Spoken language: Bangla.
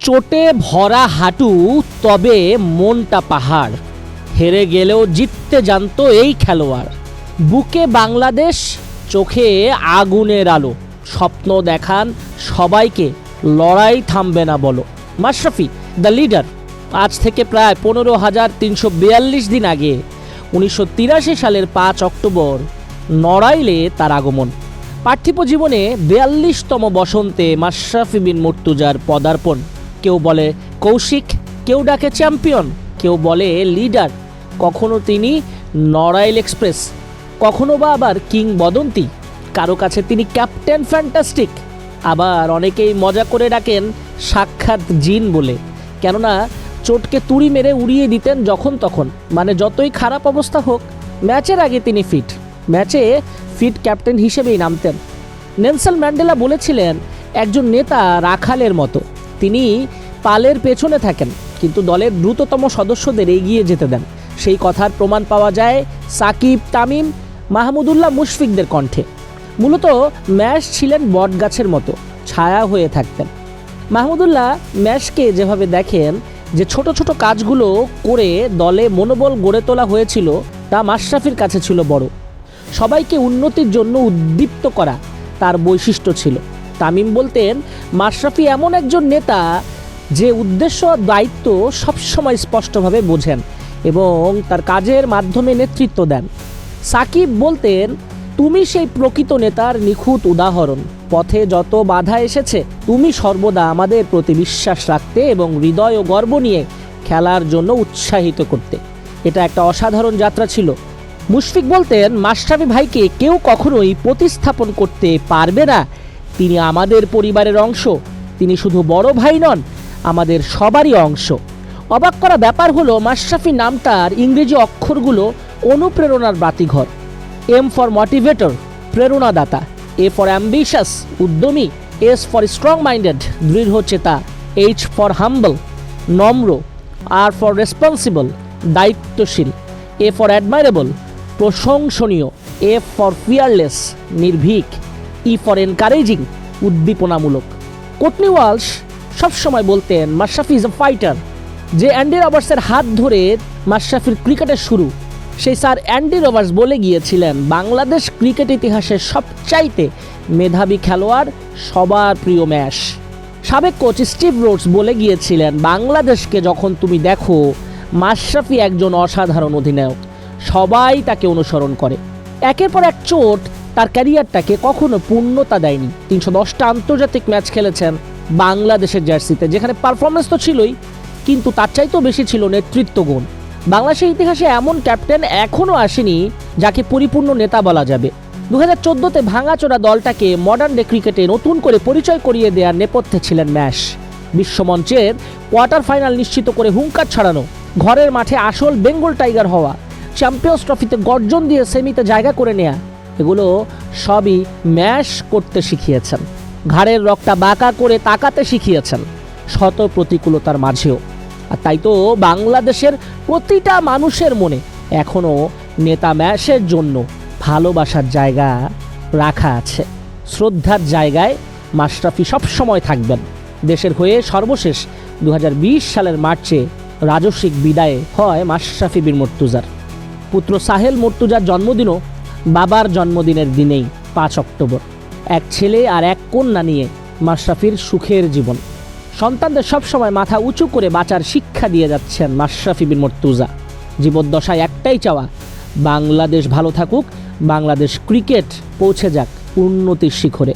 চোটে ভরা হাঁটু, তবে মনটা পাহাড়। হেরে গেলেও জিততে জানতো এই খেলোয়াড়। বুকে বাংলাদেশ, চোখে আগুনের আলো। স্বপ্ন দেখান সবাইকে, লড়াই থামবে না বলো। মাশরাফি, দ্য লিডার, আজ থেকে প্রায় পনেরো হাজার তিনশো বিয়াল্লিশ দিন আগে, উনিশশো তিরাশি সালের পাঁচ অক্টোবর, নড়াইলে তার আগমন। পার্থিব জীবনে বিয়াল্লিশতম বসন্তে মাশরাফি বিন মুর্তুজার পদার্পণ। কেউ বলে কৌশিক, কেউ ডাকে চ্যাম্পিয়ন, কেউ বলে লিডার। কখনো তিনি নড়াইল এক্সপ্রেস, কখনো বা আবার কিংবদন্তি। কারও কাছে তিনি ক্যাপ্টেন ফ্যান্টাস্টিক। আবার অনেকেই মজা করে ডাকেন সাক্ষাৎ জিন বলে। কেননা চোটকে তুড়ি মেরে উড়িয়ে দিতেন যখন তখন। মানে যতই খারাপ অবস্থা হোক, ম্যাচের আগে তিনি ফিট। ম্যাচে ফিট ক্যাপ্টেন হিসেবেই নামতেন। নেলসন ম্যান্ডেলা বলেছিলেন, একজন নেতা রাখালের মতো। তিনি পালের পেছনে থাকেন, কিন্তু দলের দ্রুততম সদস্যদের এগিয়ে যেতে দেন। সেই কথার প্রমাণ পাওয়া যায় সাকিব, তামিম মাহমুদুল্লাহ মুশফিকদের কণ্ঠে। মূলত ম্যাচ ছিলেন বটগাছের মতো, ছায়া হয়ে থাকতেন। মাহমুদুল্লাহ ম্যাচকে যেভাবে দেখেন, যে ছোট ছোট কাজগুলো করে দলে মনোবল গড়ে তোলা হয়েছিল, তা মাশরাফির কাছে ছিল বড়। সবাইকে উন্নতির জন্য উদ্দীপ্ত করা তার বৈশিষ্ট্য ছিল। তামিম বলতেন, মাশরাফি এমন একজন নেতা যে উদ্দেশ্য দায়িত্ব সবসময় স্পষ্টভাবে বোঝেন এবং তার কাজের মাধ্যমে নেতৃত্ব দেন। সাকিব বলতেন, তুমি সেই প্রকৃত নেতার নিখুঁত উদাহরণ। পথে যত বাধা এসেছে, তুমি সর্বদা আমাদের প্রতি বিশ্বাস রাখতে এবং হৃদয় ও গর্ব নিয়ে খেলার জন্য উৎসাহিত করতে। এটা একটা অসাধারণ যাত্রা ছিল। মুশফিক বলতেন, মাশরাফি ভাইকে কেউ কখনোই প্রতিস্থাপন করতে পারবে না। তিনি আমাদের পরিবারের অংশ। তিনি শুধু বড় ভাই নন, আমাদের সবারই অংশ। অবাক করা ব্যাপার হলো মাশরাফি নামটার ইংরেজি অক্ষরগুলো অনুপ্রেরণার বাতিঘর। এম ফর মোটিভেটর, প্রেরণাদাতা। এ ফর অ্যাম্বিশাস, উদ্যমী। এস ফর স্ট্রং মাইন্ডেড, দৃঢ় চেতা। এইচ ফর হাম্বল, নম্র। আর ফর রেসপন্সিবল, দায়িত্বশীল। এ ফর অ্যাডমাইরেবল প্রশংসনীয় এফ ফর ফিয়ারলেস নির্ভীক ই ফর এনকারেজিং উদ্দীপনামূলক। কোটনি ওয়ালস সবসময় বলতেন, মাশরাফি ইজ এ ফাইটার যে অ্যান্ডি রবার্টসের হাত ধরে মাশরাফির ক্রিকেটের শুরু, সেই স্যার অ্যান্ডি রবার্টস বলে গিয়েছিলেন, বাংলাদেশ ক্রিকেট ইতিহাসের সবচাইতে মেধাবী খেলোয়াড় সবার প্রিয় ম্যাশ সাবেক কোচ স্টিভ রোডস বলে গিয়েছিলেন, বাংলাদেশকে যখন তুমি দেখো, মাশরাফি একজন অসাধারণ অধিনায়ক। সবাই তাকে অনুসরণ করে। একের পর এক চোট তার ক্যারিয়ারটাকে কখনো পূর্ণতা দেয়নি। তিনশো দশটা আন্তর্জাতিক ম্যাচ খেলেছেন বাংলাদেশের জার্সিতে, যেখানে পারফরমেন্স তো ছিলই, কিন্তু তার চাইতেও বেশি ছিল নেতৃত্ব গুণ। বাংলাদেশের ইতিহাসে এমন ক্যাপ্টেন এখনও আসেনি যাকে পরিপূর্ণ নেতা বলা যাবে। দু হাজার চোদ্দোতে ভাঙাচোরা দলটাকে মডার্ন ডে ক্রিকেটে নতুন করে পরিচয় করিয়ে দেওয়ার নেপথ্যে ছিলেন ম্যাশ। বিশ্বমঞ্চের কোয়ার্টার ফাইনাল নিশ্চিত করে হুঙ্কার ছড়ানো, ঘরের মাঠে আসল বেঙ্গল টাইগার হওয়া চ্যাম্পিয়ন্স ট্রফিতে গর্জন দিয়ে সেমিতে জায়গা করে নেয়া, এগুলো সবই ম্যাশ করতে শিখিয়েছেন। ঘাড়ের রকটা বাঁকা করে তাকাতে শিখিয়েছেন, শত প্রতিকূলতার মাঝেও। আর তাই তো বাংলাদেশের প্রতিটা মানুষের মনে এখনও নেতা ম্যাশের জন্য ভালোবাসার জায়গা রাখা আছে। শ্রদ্ধার জায়গায় মাশরাফি সবসময় থাকবেন। দেশের হয়ে সর্বশেষ দু হাজার বিশ সালের মার্চে রাজস্বিক বিদায়ে হয় মাশরাফি বিন মর্তুজার পুত্র সাহেল মর্তুজার জন্মদিনও বাবার জন্মদিনের দিনেই, পাঁচ অক্টোবর। এক ছেলে আর এক কন্যা নিয়ে মাশরাফির সুখের জীবন। সন্তানদের সবসময় মাথা উঁচু করে বাঁচার শিক্ষা দিয়ে যাচ্ছেন মাশরাফি বিন মর্তুজা। জীবদ্দশায় একটাই চাওয়া, বাংলাদেশ ভালো থাকুক, বাংলাদেশ ক্রিকেট পৌঁছে যাক উন্নতির শিখরে।